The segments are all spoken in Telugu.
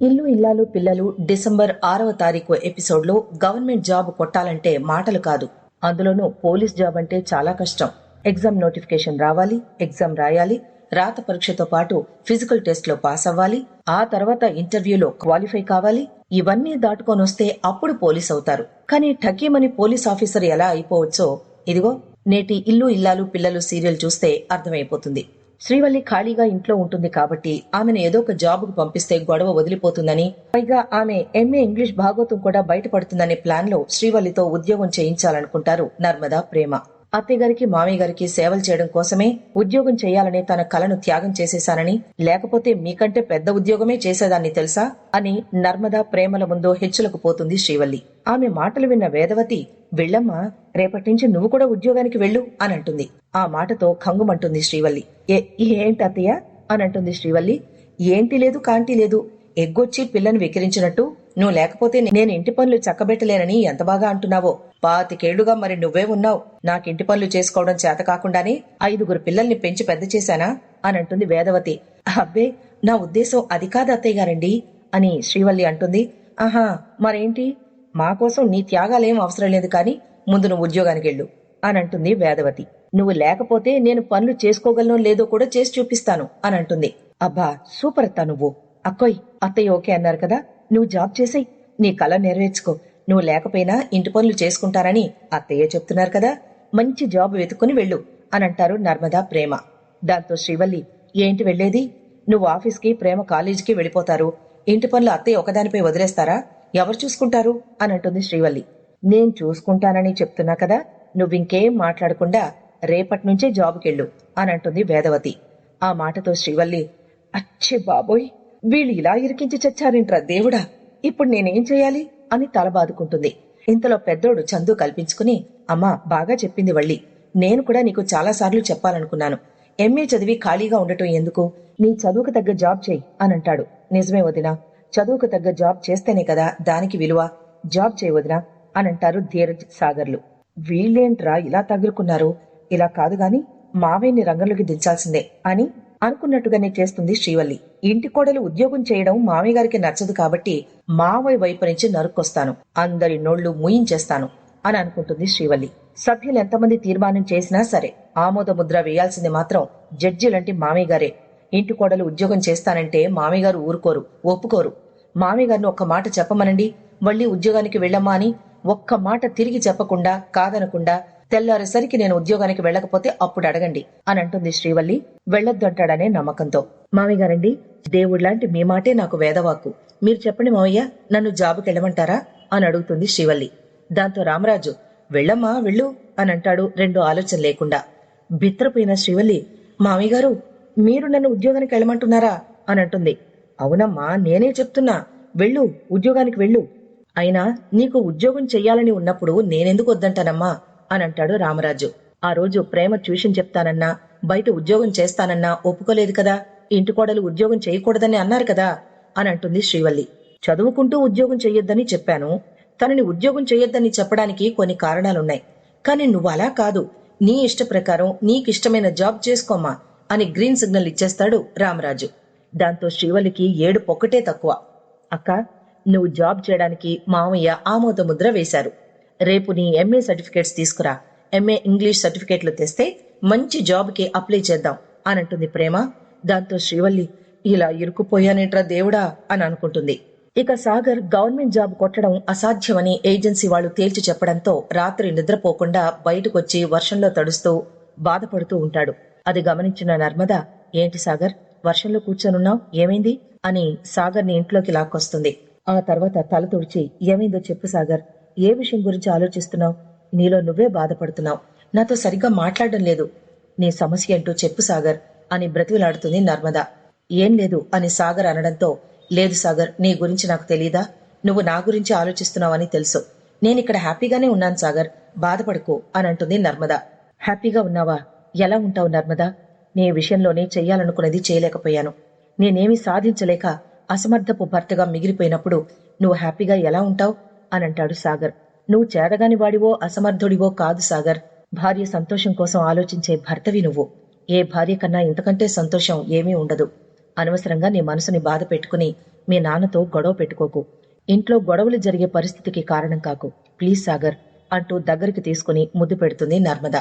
ఇల్లు ఇల్లాలు పిల్లలు డిసెంబర్ ఆరవ తారీఖు ఎపిసోడ్లో గవర్నమెంట్ జాబ్ కొట్టాలంటే మాటలు కాదు. అందులోనూ పోలీస్ జాబ్ అంటే చాలా కష్టం. ఎగ్జామ్ నోటిఫికేషన్ రావాలి ఎగ్జామ్ రాయాలి రాత పరీక్షతో పాటు ఫిజికల్ టెస్ట్లో పాస్ అవ్వాలి ఆ తర్వాత ఇంటర్వ్యూలో క్వాలిఫై కావాలి ఇవన్నీ దాటుకొని వస్తే అప్పుడు పోలీస్ అవుతారు. కానీ ఠకీమని పోలీస్ ఆఫీసర్ ఎలా అయిపోవచ్చో ఇదిగో నేటి ఇల్లు ఇల్లాలు పిల్లలు సీరియల్ చూస్తే అర్థమైపోతుంది. శ్రీవల్లి ఖాళీగా ఇంట్లో ఉంటుంది కాబట్టి ఆమెను ఏదో ఒక జాబ్కు పంపిస్తే గొడవ వదిలిపోతుందని పైగా ఆమె ఎంఏ ఇంగ్లీష్ భాగోతం కూడా బయటపడుతుందనే ప్లాన్లో శ్రీవల్లితో ఉద్యోగం చేయించాలనుకుంటారు నర్మదా ప్రేమ. అత్తయ్య గారికి మామయ్య గారికి సేవలు చేయడం కోసమే ఉద్యోగం చేయాలనే తన కలను త్యాగం చేసేశానని లేకపోతే మీకంటే పెద్ద ఉద్యోగమే చేసేదాన్ని తెలుసా? అని నర్మదా ప్రేమల ముందు హెచ్చులకు పోతుంది శ్రీవల్లి. ఆమె మాటలు విన్న వేదవతి వెళ్ళమ్మా రేపటి నుంచి నువ్వు కూడా ఉద్యోగానికి వెళ్ళు అని అంటుంది. ఆ మాటతో ఖంగుమంటుంది శ్రీవల్లి. ఏ ఏంటి అత్తయ్య? అని అంటుంది శ్రీవల్లి. ఏంటి లేదు కాంటి లేదు. ఎగ్గొచ్చి పిల్లని వెకిరించినట్టు నువ్వు లేకపోతే నేను ఇంటి పనులు చక్కబెట్టలేనని ఎంత బాగా అంటున్నావో. పాతికేళ్ళుగా మరి నువ్వే ఉన్నావు. నాకు ఇంటి పనులు చేసుకోవడం చేత కాకుండానే ఐదుగురు పిల్లల్ని పెంచి పెద్ద చేశానా? అని అంటుంది వేదవతి. అబ్బే నా ఉద్దేశం అది కాదు అత్తయ్య గారండి అని శ్రీవల్లి అంటుంది. ఆహా మరేంటి? మా కోసం నీ త్యాగాలేం అవసరం లేదు కానీ ముందు నువ్వు ఉద్యోగానికి వెళ్ళు అని అంటుంది వేదవతి. నువ్వు లేకపోతే నేను పనులు చేసుకోగలను లేదో కూడా చేసి చూపిస్తాను అని అంటుంది. అబ్బా సూపర్ అత్తా నువ్వు. అక్కోయ్ అత్తయ్య ఓకే అన్నారు కదా? నువ్వు జాబ్ చేసేయ్. నీ కళ నెరవేర్చుకో. నువ్వు లేకపోయినా ఇంటి పనులు చేసుకుంటారని అత్తయ్య చెప్తున్నారు కదా. మంచి జాబ్ వెతుక్కుని వెళ్ళు అని అంటారు నర్మదా ప్రేమ. దాంతో శ్రీవల్లి ఏంటి వెళ్ళేది నువ్వు ఆఫీస్కి ప్రేమ కాలేజీకి వెళ్ళిపోతారు. ఇంటి పనులు అత్తయ్య ఒకదానిపై వదిలేస్తారా? ఎవరు చూసుకుంటారు? అని అంటుంది శ్రీవల్లి. నేను చూసుకుంటానని చెప్తున్నా కదా. నువ్వింకేం మాట్లాడకుండా రేపటి నుంచే జాబుకెళ్ళు అని అంటుంది వేదవతి. ఆ మాటతో శ్రీవల్లి అచ్చే బాబోయ్! వీళ్ళు ఇలా ఇరికించి చచ్చారేంట్రా దేవుడా? ఇప్పుడు నేనేం చేయాలి? అని తల బాదుకుంటుంది ఇంతలో పెద్దోడు చందు కల్పించుకుని అమ్మా బాగా చెప్పింది వళ్ళి. నేను కూడా నీకు చాలాసార్లు చెప్పాలనుకున్నాను. ఎంఏ చదివి ఖాళీగా ఉండటం ఎందుకు? నీ చదువుకు తగ్గ జాబ్ చెయ్యి అని అంటాడు. నిజమే వదినా. చదువుకు తగ్గ జాబ్ చేస్తేనే కదా దానికి విలువ. జాబ్ చేయి వదినా అని అంటారు ధీరజ్ సాగర్లు. వీళ్ళేంట్రా ఇలా తగులుకున్నారు? ఇలా కాదు గాని మావయ్యని రంగంలోకి దించాల్సిందే అని అనుకున్నట్టుగానే చేస్తుంది శ్రీవల్లి. ఇంటి కోడలు ఉద్యోగం చేయడం మామయ్య గారికి నచ్చదు కాబట్టి మావయ్య వైపు నుంచి నరుక్కొస్తాను. అందరి నోళ్ళు ముయించేస్తాను అని అనుకుంటుంది శ్రీవల్లి. సభ్యులు ఎంతమంది తీర్మానం చేసినా సరే ఆమోద ముద్ర వేయాల్సింది మాత్రం జడ్జి లాంటి మామయ్య గారే. ఇంటి కోడలు ఉద్యోగం చేస్తానంటే మామయ్య గారు ఊరుకోరు ఒప్పుకోరు. మామయ్య గారిని ఒక్క మాట చెప్పమనండి మళ్ళీ ఉద్యోగానికి వెళ్ళమ్మా అని ఒక్క మాట తిరిగి చెప్పకుండా కాదనకుండా తెల్లారేసరికి నేను ఉద్యోగానికి వెళ్ళకపోతే అప్పుడు అడగండి అని అంటుంది శ్రీవల్లి. వెళ్ళొద్దు అంటాడనే నమ్మకంతో. మామయ్య గారండి దేవుడిలాంటి మీ మాటే నాకు వేదవాక్కు. మీరు చెప్పండి మావయ్య నన్ను జాబుకి వెళ్ళమంటారా? అని అడుగుతుంది శ్రీవల్లి. దాంతో రామరాజు వెళ్ళమ్మా వెళ్ళు అని అంటాడు రెండు ఆలోచన లేకుండా. బిత్రపోయిన శ్రీవల్లి మామయ్య గారు మీరు నన్ను ఉద్యోగానికి వెళ్ళమంటున్నారా? అని అంటుంది. అవునమ్మా నేనే చెప్తున్నా వెళ్ళు ఉద్యోగానికి వెళ్ళు. అయినా నీకు ఉద్యోగం చెయ్యాలని ఉన్నప్పుడు నేనెందుకు వద్దంటానమ్మా? అని అంటాడు రామరాజు. ఆ రోజు ప్రేమ ట్యూషన్ చెప్తానన్నా బయట ఉద్యోగం చేస్తానన్నా ఒప్పుకోలేదు కదా. ఇంటి కోడలు ఉద్యోగం చేయకూడదని అన్నారు కదా అని అంటుంది శ్రీవల్లి. చదువుకుంటూ ఉద్యోగం చెయ్యొద్దని చెప్పాను. తనని ఉద్యోగం చెయ్యొద్దని చెప్పడానికి కొన్ని కారణాలున్నాయి. కానీ నువ్వు అలా కాదు. నీ ఇష్ట ప్రకారం నీకిష్టమైన జాబ్ చేసుకోమ్మా అని గ్రీన్ సిగ్నల్ ఇచ్చేస్తాడు రామరాజు. దాంతో శ్రీవల్లికి ఏడు పొక్కటే తక్కువ. అక్క నువ్వు జాబ్ చేయడానికి మామయ్య ఆమోద ముద్ర వేశారు. రేపు నీ ఎంఏ సర్టిఫికేట్స్ తీసుకురా. ఎంఏ ఇంగ్లీష్ సర్టిఫికేట్లు తెస్తే మంచి జాబ్కి అప్లై చేద్దాం అని అంటుంది ప్రేమ. దాంతో శ్రీవల్లి ఇలా ఇరుక్కుపోయానేట్రా దేవుడా అని అనుకుంటుంది. ఇక సాగర్ గవర్నమెంట్ జాబ్ కొట్టడం అసాధ్యమని ఏజెన్సీ వాళ్ళు తేల్చి చెప్పడంతో రాత్రి నిద్రపోకుండా బయటకొచ్చి వర్షంలో తడుస్తూ బాధపడుతూ ఉంటాడు. అది గమనించిన నర్మద ఏంటి సాగర్ వర్షంలో కూర్చొనున్నావు? ఏమైంది? అని సాగర్ని ఇంట్లోకి లాక్కొస్తుంది. ఆ తర్వాత తల తుడిచి ఏమైందో చెప్పు సాగర్ ఏ విషయం గురించి ఆలోచిస్తున్నావు? నీలో నువ్వే బాధపడుతున్నావు. నాతో సరిగ్గా మాట్లాడడం లేదు. నీ సమస్య ఏంటో చెప్పు సాగర్ అని బ్రతివిలాడుతుంది నర్మద. ఏం లేదు అని సాగర్ అనడంతో లేదు సాగర్ నీ గురించి నాకు తెలీదా? నువ్వు నా గురించి ఆలోచిస్తున్నావని తెలుసు. నేనిక్కడ హ్యాపీగానే ఉన్నాను సాగర్. బాధపడకు అని అంటుంది నర్మద. హ్యాపీగా ఉన్నావా? ఎలా ఉంటావు నర్మద? నీ విషయంలోనే చెయ్యాలనుకున్నది చేయలేకపోయాను. నేనేమి సాధించలేక అసమర్థపు భర్తగా మిగిలిపోయినప్పుడు నువ్వు హ్యాపీగా ఎలా ఉంటావు? అని అంటాడు సాగర్. నువ్వు చేదగాని వాడివో అసమర్థుడివో కాదు సాగర్. భార్య సంతోషం కోసం ఆలోచించే భర్తవి నువ్వు. ఏ భార్య కన్నా ఇంతకంటే సంతోషం ఏమీ ఉండదు. అనవసరంగా నీ మనసుని బాధ పెట్టుకుని మీ నాన్నతో గొడవ పెట్టుకోకు. ఇంట్లో గొడవలు జరిగే పరిస్థితికి కారణం కాకు. ప్లీజ్ సాగర్ అంటూ దగ్గరికి తీసుకుని ముద్దు పెడుతుంది నర్మద.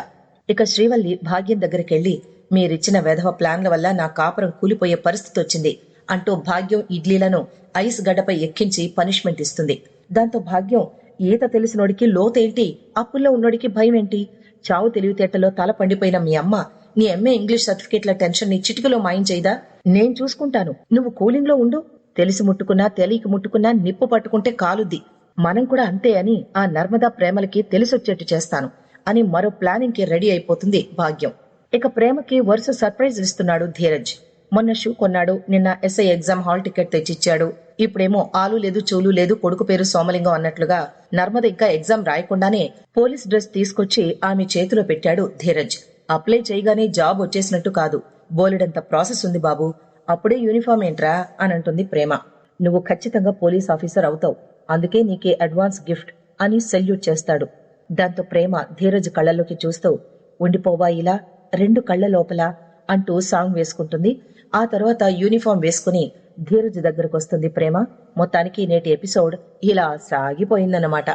ఇక శ్రీవల్లి భాగ్యం దగ్గరికెళ్ళి మీరిచ్చిన వెధవ ప్లాన్ల వల్ల నా కాపురం కూలిపోయే పరిస్థితి వచ్చింది అంటూ భాగ్యం ఇడ్లీలను ఐస్ గడ్డపై ఎక్కించి పనిష్మెంట్ ఇస్తుంది. దాంతో భాగ్యం ఈత తెలిసినోడికి లోతేంటి? అప్పుల్లో ఉన్నోడికి భయం ఏంటి చావు తెలివితేటలో తల పండిపోయిన మీ అమ్మ నీ ఎంఏ ఇంగ్లీష్ సర్టిఫికేట్ల టెన్షన్ని చిటికలో మాయం చేయదా? నేను చూసుకుంటాను. నువ్వు కూలింగ్లో ఉండు. తెలిసి ముట్టుకున్నా తెలియక ముట్టుకున్నా నిప్పు పట్టుకుంటే కాలుద్ది. మనం కూడా అంతే అని ఆ నర్మదా ప్రేమలకి తెలిసొచ్చేట్టు చేస్తాను అని మరో ప్లానింగ్కి రెడీ అయిపోతుంది భాగ్యం. ఇక ప్రేమకి వరుస సర్ప్రైజ్ ఇస్తున్నాడు ధీరజ్. మొన్న షూ కొన్నాడు. నిన్న ఎస్ఐ ఎగ్జామ్ హాల్ టికెట్ తెచ్చిచ్చాడు. ఇప్పుడేమో ఆలు లేదు చూలు లేదు కొడుకు పేరు సోమలింగం అన్నట్లుగా నర్మద ఇంకా ఎగ్జామ్ రాయకుండానే పోలీస్ డ్రెస్ తీసుకొచ్చి ఆమె చేతిలో పెట్టాడు ధీరజ్. అప్లై చేయగానే జాబ్ వచ్చేసినట్టు కాదు. బోలెడంత ప్రాసెస్ ఉంది బాబు. అప్పుడే యూనిఫామ్ ఏంట్రా అని అంటుంది ప్రేమ. నువ్వు ఖచ్చితంగా పోలీస్ ఆఫీసర్ అవుతావు. అందుకే నీకే అడ్వాన్స్ గిఫ్ట్ అని సెల్యూట్ చేస్తాడు. దాంతో ప్రేమ ధీరజ్ కళ్ళలోకి చూస్తూ ఉండిపోవా ఇలా? రెండు కళ్ళ లోపల? అంటూ సాంగ్ వేసుకుంటుంది. ఆ తర్వాత యూనిఫామ్ వేసుకుని ధీరజ్ దగ్గరకు వస్తుంది ప్రేమ. మొత్తానికి నేటి ఎపిసోడ్ ఇలా సాగిపోయిందన్నమాట.